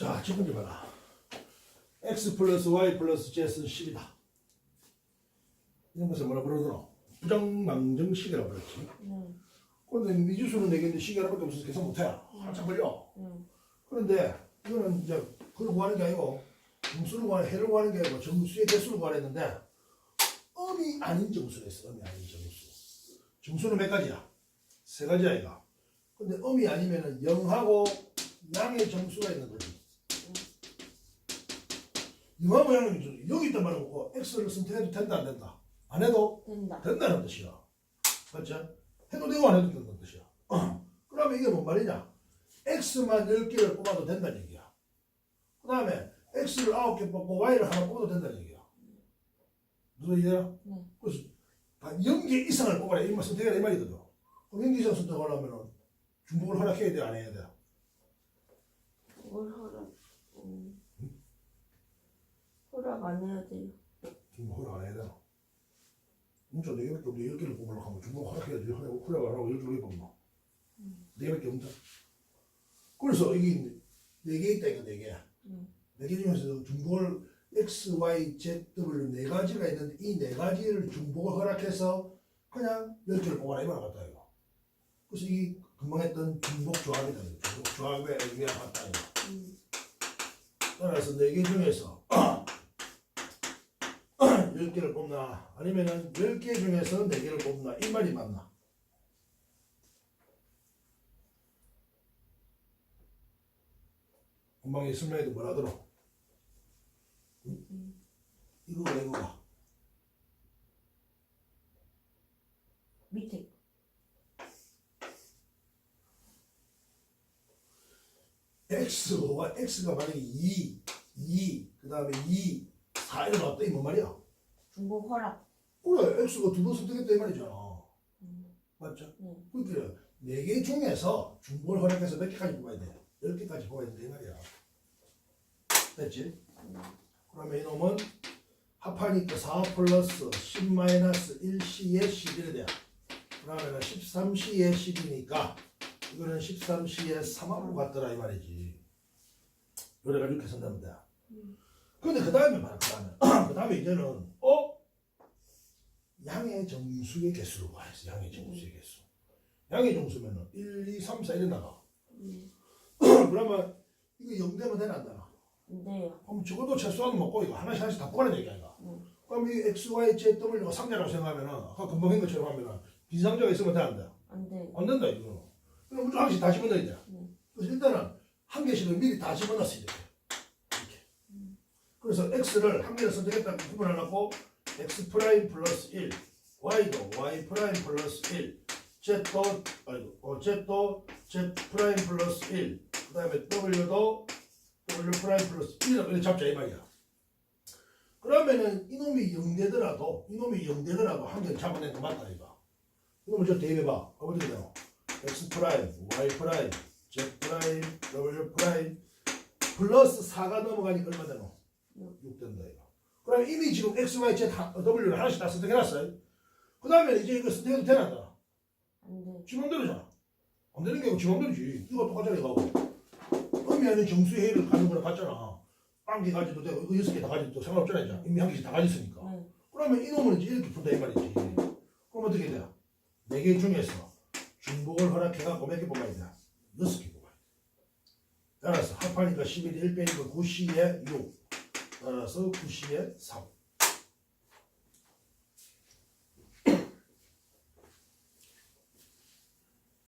자, 첫 번째 봐라. x 플러스 y 플러스 z는 10이다. 이런 것을 뭐라 부르더라? 부정망정식이라고 그랬지. 네. 그런데 미지수는 내겠는데 시계 하나밖에 없어서 계산 못해. 한참 걸려. 네. 그런데 이거는 이제 그걸 구하는 게 아니고 정수를 구하는 해를 구하는 게 아니고 정수의 개수를 구하랬는데 음이 아닌 정수를 했어. 음이 아닌 정수. 정수는 몇 가지야? 세 가지 아이가. 근데 음이 아니면은 0하고 양의 정수가 있는 거지. 0하고 양의 정수. 여기 있단 말이고 x를 선택해도 된다 안 된다. 안 해도 된다. 된다는 뜻이야. 맞지? 해도 되고 안 해도 된다는 뜻이야. 그러면 이게 뭔 말이냐? x만 10개를 뽑아도 된다는 얘기야. 그 다음에 x를 9개 뽑고 y를 하나 뽑아도 된다는 얘기야. 무슨 얘기야? 네. 그래서 한 0개 이상을 뽑아라. 이 말 선택해라 이 말이거든. 그럼 0개 이상 선택하려면 중복을 허락해야 돼? 안 해야 돼? 뭘 허락? 음. 안 해야 돼요. 중복 허락 안 해야 되나? 문자 4개밖에 없는데 10개를 뽑으려고 하면 중복 허락해야지. 허락, 허락 안 하고 10개를 뽑나? 4개밖에 없는데. 그래서 이게 4개 있다 이거 4개. 음. 4개 중에서 중복을 X, Y, Z, W 네 가지가 있는데 이 네 가지를 중복을 허락해서 그냥 10개를 뽑아라 이말 같다 이거. 그래서 이 금방 했던 중복 조합이다. 중복 조합에 의미가 같다 이거. 음. 따라서 4개 중에서 10개를 뽑나? 아니면은 10개 중에서 4개를 뽑나? 이 말이 맞나? 금방 이 설명해도 뭐라 들어 응? 이거가 이거가 밑에. X가 X가 만약에 2 2 그 다음에 2 4 이렇게 나왔다. 이뭔 말이야 중복 허락. 그래 X가 두 번 선택했다 이 말이잖아 음. 맞죠? 네. 그러니까 네개 중에서 중복을 허락해서 몇 개까지 뽑아야 돼? 열 개까지 뽑아야 된다 이 말이야. 됐지? 그러면 이놈은 합하니까 4 플러스 10 마이너스 1C의 11이 돼. 그러면 13C의 10이니까 이거는 13C의 3합으로 같더라 이 말이지. 이렇게 쓴다면 돼. 근데 그 다음에 말그 다음에 그 다음에 이제는 어? 양의 정수의 개수로 가야지 양의 정수의 개수. 양의 정수면은 1, 2, 3, 4 이래 나가. 음. 그러면 이거 0 되면 되나 안 되나? 안 돼요. 그럼 적어도 최소한 먹고 이거 하나씩 하나씩 다 뽑아내야 되니까. 음. 그럼 이 X, Y, Z, W가 상자라고 생각하면은 아까 금방 한 것처럼 하면은 빈상자가 있으면 돼안 돼? 안 돼요. 안 된다 이거. 그럼 무조건 하나씩 다 집어넣어야 돼. 음. 그래서 일단은 한 개씩은 미리 다 집어넣었어야 돼. 그래서 X를 한 개를 선택했다 구분하려고 X 프라임 플러스 1, Y도 Y 프라임 플러스 1, Z도 아이고 어, Z도 Z 프라임 플러스 1, 그 다음에 W도 W 프라임 플러스 1이라고 이렇게 잡자 이 말이야. 그러면은 이놈이 0되더라도 이놈이 0되더라도 한 개를 잡아낸 거 맞다 이거. 이놈을 저 대입해봐. 어떻게 돼요? X 프라임, Y 프라임, Z 프라임, W 프라임 플러스 4가 넘어가니까 얼마 되노? 육. 6 된다 이거. 그럼 이미 지금 X, Y, Z, 하- W를 하나씩 다 선택해놨어요. 그 다음에 이제 이거 선택해도 되나 안 되나? 안 돼요. 지 맘대로잖아. 안 되는 게 아니고 지 맘대로지. 이거 똑같잖아 이거하고. 의미 아닌 정수의 해를 가는 거랑 같잖아. 빵개 가지도 되고 이거 여섯 개다 가지도 상관없잖아 이제. 이미 한 개씩 다 가졌으니까. 네. 그러면 이놈은 이제 이렇게 푼다 이 말이지. 그럼 어떻게 돼? 네 개 중에서 중복을 허락해갖고 몇개 뽑아야 돼? 여섯 개 뽑아야 돼. 따라서 합하니까 11이 1 빼니까 9C에 6. 따라서 9C에 3.